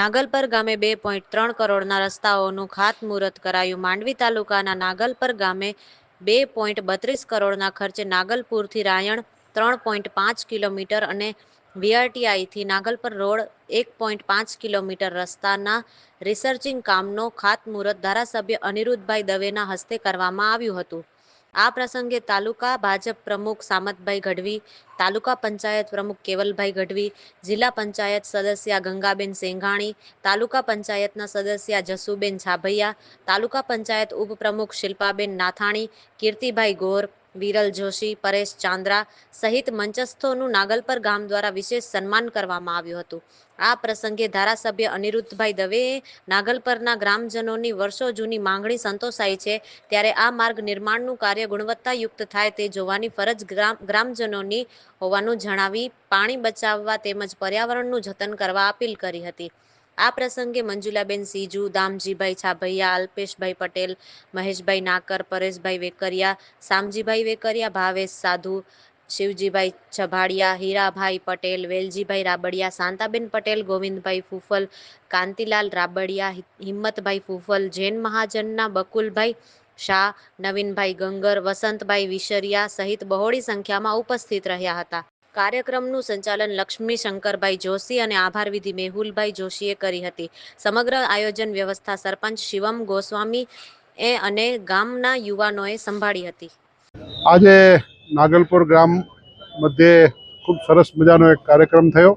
નાગલપર ગામે બે પોઈન્ટ ત્રણ કરોડના રસ્તાઓનું ખાતમુહૂર્ત કરાયું. માંડવી તાલુકાના નાગલપર ગામે બે પોઈન્ટ બત્રીસ કરોડના ખર્ચે નાગલપુરથી રાયણ ત્રણ પોઈન્ટ પાંચ કિલોમીટર અને વીઆરટીઆઈથી નાગલપર રોડ એક પોઈન્ટ પાંચ કિલોમીટર રસ્તાના રિસર્ચિંગ કામનો ખાતમુહૂર્ત ધારાસભ્ય અનિરુદ્ધભાઈ દવેના હસ્તે કરવામાં આવ્યું હતું. આ પ્રસંગે તાલુકા ભાજપ પ્રમુખ સામતભાઈ ગઢવી, તાલુકા પંચાયત પ્રમુખ કેવલભાઈ ગઢવી, જિલ્લા પંચાયત સદસ્ય ગંગાબેન સેંઘાણી, તાલુકા પંચાયતના સદસ્ય જસુબેન છાભૈયા, તાલુકા પંચાયત ઉપપ્રમુખ શિલ્પાબેન નાથાણી, કીર્તિભાઈ ગોર વિરલ જોશી, પરેશ ચાંદ્રા સહિત મંચસ્થોનું નાગલપર ગામ દ્વારા વિશેષ સન્માન કરવામાં આવ્યું હતું. આ પ્રસંગે ધારાસભ્ય અનિરુદ્ધભાઈ દવેએ નાગલપરના ગ્રામજનોની વર્ષો જૂની માંગણી સંતોષાઈ છે. ત્યારે આ માર્ગ નિર્માણનું કાર્ય ગુણવત્તાયુક્ત થાય તે જોવાની ફરજ ગ્રામ, ગ્રામજનોની હોવાનું જણાવી પાણી બચાવવા તેમજ પર્યાવરણનું જતન કરવા અપીલ કરી હતી. આ પ્રસંગે મંજુલાબેન સીજુ, દામજીભાઈ છાભૈયા, અલ્પેશભાઈ પટેલ, મહેશભાઈ નાકર, પરેશભાઈ વેકરિયા સામજીભાઈ વેકરિયા, ભાવેશ સાધુ, શિવજીભાઈ છભાડિયા, હીરાભાઈ પટેલ, વેલજીભાઈ રાબડિયા, શાંતાબેન પટેલ, ગોવિંદભાઈ ફૂફલ, કાંતિલાલ રાબડિયા હિંમતભાઈ ફૂફલ, જૈન મહાજનના બકુલભાઈ શાહ, નવીનભાઈ ગંગર, વસંતભાઈ વિશરિયા સહિત બહોળી સંખ્યામાં ઉપસ્થિત રહ્યા હતા. કાર્યક્રમનું સંચાલન લક્ષ્મી શંકરભાઈ જોશી અને આભાર વિધિ મેહુલભાઈ જોશીએ કરી હતી. સમગ્ર આયોજન વ્યવસ્થા સરપંચ શિવમ ગોસ્વામી એ અને ગામના યુવાનોએ સંભાળી હતી. આજે નાગલપુર ગામ મધ્યે ખૂબ સરસ મજાનો એક કાર્યક્રમ થયો.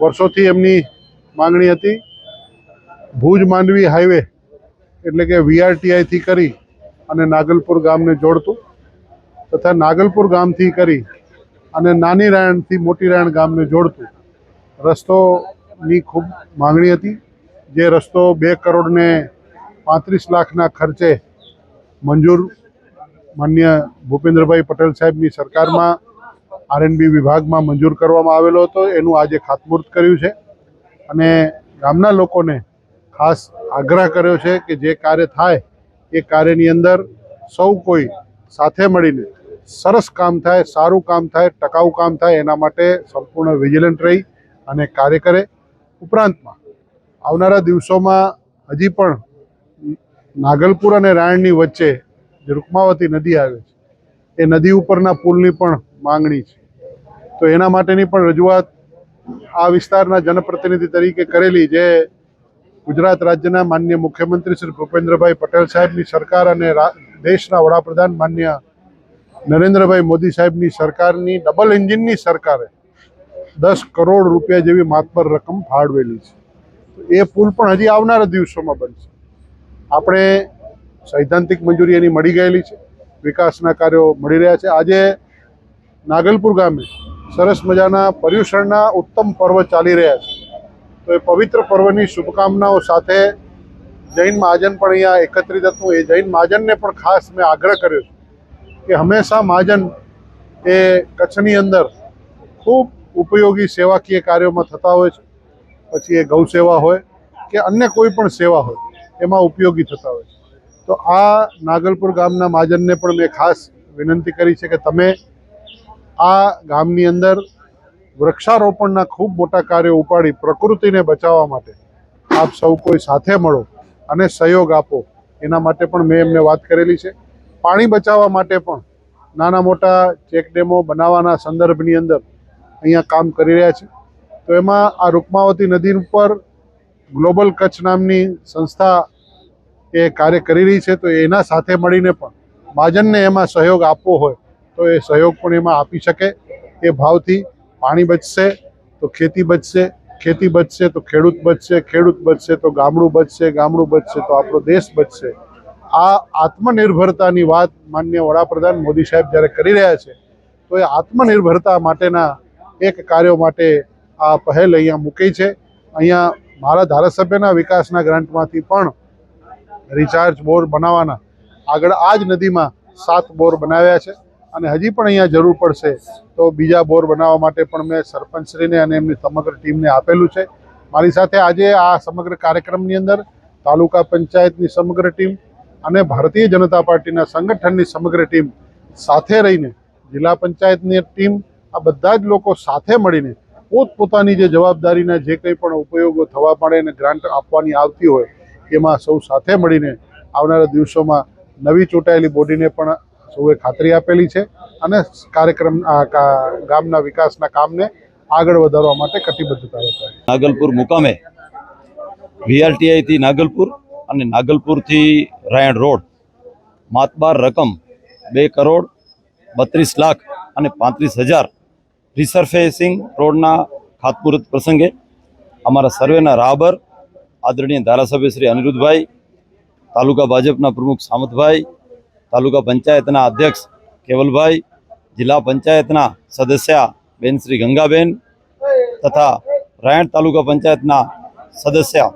વર્ષોથી એમની માંગણી હતી. ભુજ માંડવી હાઈવે એટલે કે વીઆરટીઆઈથી કરી અને નાગલપુર ગામને જોડતું તથા નાગલપુર ગામથી કરી અને નાની રાયણથી મોટી રાયણ ગામને જોડતું. રસ્તોની ખૂબ માંગણી હતી. જે રસ્તો બે કરોડને પાંત્રીસ લાખના ખર્ચે મંજૂર માન્ય ભૂપેન્દ્રભાઈ પટેલ સાહેબની સરકારમાં આરએનબી વિભાગમાં મંજૂર કરવામાં આવેલો હતો. એનું આજે ખાતમુહૂર્ત કર્યું છે. અને ગામના લોકોને ખાસ આગ્રહ કર્યો છે કે જે કાર્ય થાય એ કાર્યની અંદર સૌ કોઈ સાથે મળીને સરસ કામ થાય, સારું કામ થાય, ટકાઉ કામ થાય, એના માટે સંપૂર્ણ વિજિલન્ટ રહી અને કાર્ય કરે. ઉપરાંતમાં આવનારા દિવસોમાં હજી પણ નાગલપુર અને રાયણની વચ્ચે જે રૂકમાવતી નદી આવે છે, એ નદી ઉપરના પુલની પણ માંગણી છે. તો એના માટેની પણ રજૂઆત આ વિસ્તારના જનપ્રતિનિધિ તરીકે કરેલી જે ગુજરાત રાજ્યના માન્ય મુખ્યમંત્રી શ્રી ભૂપેન્દ્રભાઈ પટેલ સાહેબની સરકાર અને દેશના વડાપ્રધાન માન્ય નરેન્દ્રભાઈ મોદી સાહેબની સરકારની ડબલ એન્જિનની સરકારે દસ કરોડ રૂપિયા જેવી માતબર રકમ ફાળવેલી છે. એ પુલ પણ હજી આવનારા દિવસોમાં બનશે. આપણે સૈદ્ધાંતિક મંજૂરી એની મળી ગયેલી છે. વિકાસના કાર્યો મળી રહ્યા છે. આજે નાગલપુર ગામે સરસ મજાના પર્યુષણના ઉત્તમ પર્વ ચાલી રહ્યા છે. તો એ પવિત્ર પર્વની શુભકામનાઓ સાથે જૈન મહાજન પણ અહીંયા એકત્રિત હતું. એ જૈન મહાજનને પણ ખાસ મેં આગ્રહ કર્યો છે. કે હંમેશા મહાજન એ કચ્છની અંદર ખૂબ ઉપયોગી સેવાકીય કાર્યોમાં થતા હોય છે. પછી એ ગૌ સેવા હોય કે અન્ય કોઈ પણ સેવા હોય, એમાં ઉપયોગી થતા હોય છે. તો આ નાગલપુર ગામના મહાજનને પણ મેં ખાસ વિનંતી કરી છે કે તમે આ ગામની અંદર વૃક્ષારોપણના ખૂબ મોટા કાર્યો ઉપાડી પ્રકૃતિને બચાવવા માટે આપ સૌ કોઈ સાથે મળો અને સહયોગ આપો, એના માટે પણ મેં એમને વાત કરેલી છે. પાણી બચાવવા માટે પણ નાના મોટા ચેકડેમો બનાવવાના સંદર્ભની અંદર અહીંયા કામ કરી રહ્યા છે. તો એમાં આ રૂકમાવતી નદી ઉપર ગ્લોબલ કચ્છ નામની સંસ્થા એ કાર્ય કરી રહી છે, તો એના સાથે મળીને પણ મહાજનને એમાં સહયોગ આપવો હોય તો એ સહયોગ પણ એમાં આપી શકે એ ભાવથી પાણી બચશે તો ખેતી બચશે ખેતી બચશે તો ખેડૂત બચશે ખેડૂત બચશે તો ગામડું બચશે ગામડું બચશે તો આપણો દેશ બચશે. આ આત્મનિર્ભરતાની વાત માન્ય વડાપ્રધાન મોદી સાહેબ જ્યારે કરી રહ્યા છે, તો એ આત્મનિર્ભરતા માટેના એક કાર્યો માટે આ પહેલ અહીંયા મૂકી છે. અહીંયા મારા ધારાસભ્યના વિકાસના ગ્રાન્ટમાંથી પણ રિચાર્જ બોર બનાવવાના આગળ આ જ નદીમાં સાત બોર બનાવ્યા છે અને હજી પણ અહીંયા જરૂર પડશે તો બીજા બોર બનાવવા માટે પણ મેં સરપંચશ્રીને અને એમની સમગ્ર ટીમને આપેલું છે. મારી સાથે આજે આ સમગ્ર કાર્યક્રમની અંદર તાલુકા પંચાયતની સમગ્ર ટીમ અને ભારતીય જનતા પાર્ટીના સંગઠનની સમગ્ર ટીમ સાથે રહીને, જિલ્લા પંચાયતની ટીમ, આ બધા જ લોકો સાથે મળીને પોતપોતાની જે જવાબદારીના જે કંઈ પણ ઉપયોગો થવા પડે અને ગ્રાન્ટ આપવાની આવતી હોય, એમાં સૌ સાથે મળીને આવનારા દિવસોમાં નવી ચૂંટાયેલી બોડીને પણ સૌએ ખાતરી આપેલી છે અને કાર્યક્રમ ગામના વિકાસના કામને આગળ વધારવા માટે કટિબદ્ધતા બતાવી નાગલપુર મુકામે વીઆરટીઆઈથી નાગલપુર અને નાગલપુરથી રાયણ રોડ, માતબાર રકમ બે કરોડ બત્રીસ લાખ અને પાંત્રીસ હજાર રિસર્ફેસિંગ રોડના ખાતમુહૂર્ત પ્રસંગે અમારા સર્વેના રાહબર આદરણીય ધારાસભ્ય શ્રી અનિરુદ્ધભાઈ, તાલુકા ભાજપના પ્રમુખ સામતભાઈ, તાલુકા પંચાયતના અધ્યક્ષ કેવલભાઈ, જિલ્લા પંચાયતના સદસ્ય બેન શ્રી ગંગાબેન તથા રાયણ તાલુકા પંચાયતના સદસ્ય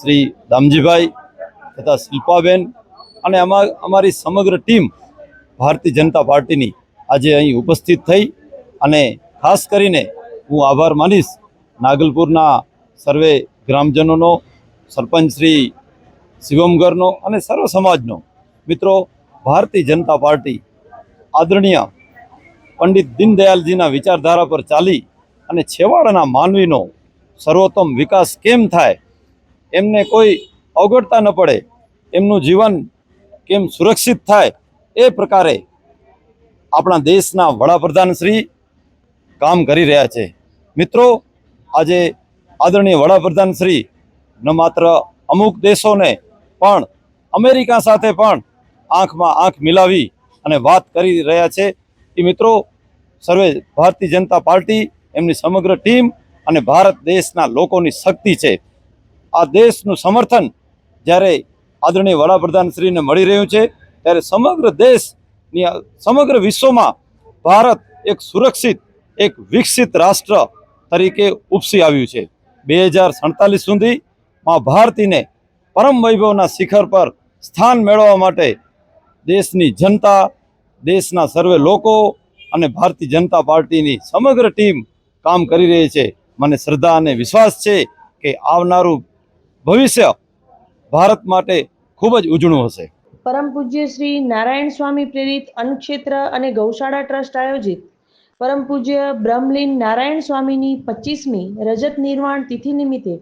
શ્રી દામજીભાઈ તથા શિલ્પાબેન અને અમા, અમારી સમગ્ર ટીમ ભારતીય જનતા પાર્ટીની આજે અહીં ઉપસ્થિત થઈ અને ખાસ કરીને હું આભાર માનીશ નાગલપુરના સર્વે ગ્રામજનોનો, સરપંચ શ્રી શિવમગરનો અને સર્વ સમાજનો. મિત્રો, ભારતીય જનતા પાર્ટી આદરણીય પંડિત દીનદયાલજીના વિચારધારા પર ચાલી અને છેવાડાના માનવીનો સર્વોત્તમ વિકાસ કેમ થાય, એમને કોઈ અવગડતા ન પડે, એમનું જીવન કેમ સુરક્ષિત થાય એ પ્રકારે આપણા દેશના વડાપ્રધાન શ્રી કામ કરી રહ્યા છે. મિત્રો, આજે આદરણીય વડાપ્રધાન શ્રી ન માત્ર અમુક દેશોને પણ અમેરિકા સાથે પણ આંખમાં આંખ મિલાવી અને વાત કરી રહ્યા છે એ મિત્રો, સર્વે ભારતીય જનતા પાર્ટી, એમની સમગ્ર ટીમ અને ભારત દેશના લોકોની શક્તિ છે. આ દેશનું સમર્થન જ્યારે આદરણીય વડાપ્રધાન શ્રીને મળી રહ્યું છે, ત્યારે સમગ્ર દેશની સમગ્ર વિશ્વમાં ભારત એક સુરક્ષિત, એક વિકસિત રાષ્ટ્ર તરીકે ઉપસી આવ્યું છે. બે હજાર સડતાલીસ સુધી માં ભારતીને પરમ વૈભવના શિખર પર સ્થાન મેળવવા માટે દેશની જનતા, દેશના સર્વે લોકો અને ભારતીય જનતા પાર્ટીની સમગ્ર ટીમ કામ કરી રહી છે. મને શ્રદ્ધા અને વિશ્વાસ છે કે આવનારું ભવિષ્ય ભારત માટે ખૂબ જ ઉજળું હશે. પરમ પૂજ્ય શ્રી નારાયણ સ્વામી પ્રેરિત અન્નક્ષેત્ર અને ગૌશાળા ટ્રસ્ટ આયોજિત પરમ પૂજ્ય બ્રહ્મલીન નારાયણ સ્વામીની પચીસમી રજત નિર્વાણ તિથિ નિમિત્તે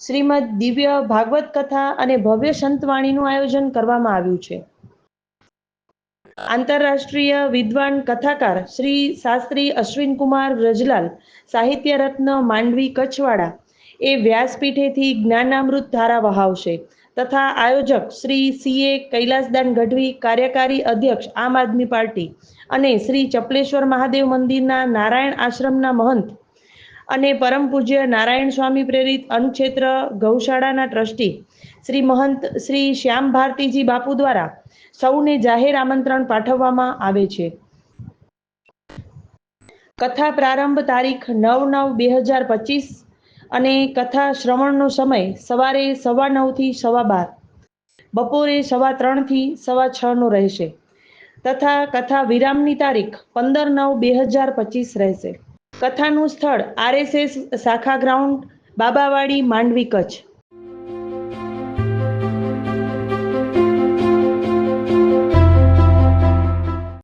શ્રીમદ દિવ્ય ભાગવત કથા અને ભવ્ય સંતવાણીનું આયોજન કરવામાં આવ્યું છે. આંતરરાષ્ટ્રીય વિદ્વાન કથાકાર શ્રી શાસ્ત્રી અશ્વિન કુમાર રજલાલ સાહિત્ય રત્ન માંડવી કચ્છવાડા એ વ્યાસપીઠેથી જ્ઞાનામૃત ધારા વહાવશે. તથા આયોજક શ્રી સીએ કૈલાસદાન ગઢવી, કાર્યકારી અધ્યક્ષ આમ આદમી પાર્ટી અને શ્રી ચપલેશ્વર મહાદેવ મંદિરના નારાયણ આશ્રમના મહંત અને પરમ પૂજ્ય નારાયણ સ્વામી પ્રેરિત અનુક્ષેત્ર ગૌશાળાના ટ્રસ્ટી શ્રી મહંત શ્રી શ્યામ ભારતીજી બાપુ દ્વારા સૌને જાહેર આમંત્રણ પાઠવવામાં આવે છે. કથા પ્રારંભ તારીખ નવ નવ બે હજાર પચીસ અને કથા શ્રવણનો સમય સવારે સવા નવથી સવા બાર, બપોરે સવા ત્રણથી સવા છનો રહેશે તથા કથા વિરામની તારીખ પંદર નવ બે હજાર પચીસ રહેશે. કથાનું સ્થળ આરએસએસ શાખા ગ્રાઉન્ડ, બાબાવાડી, માંડવી કચ્છ.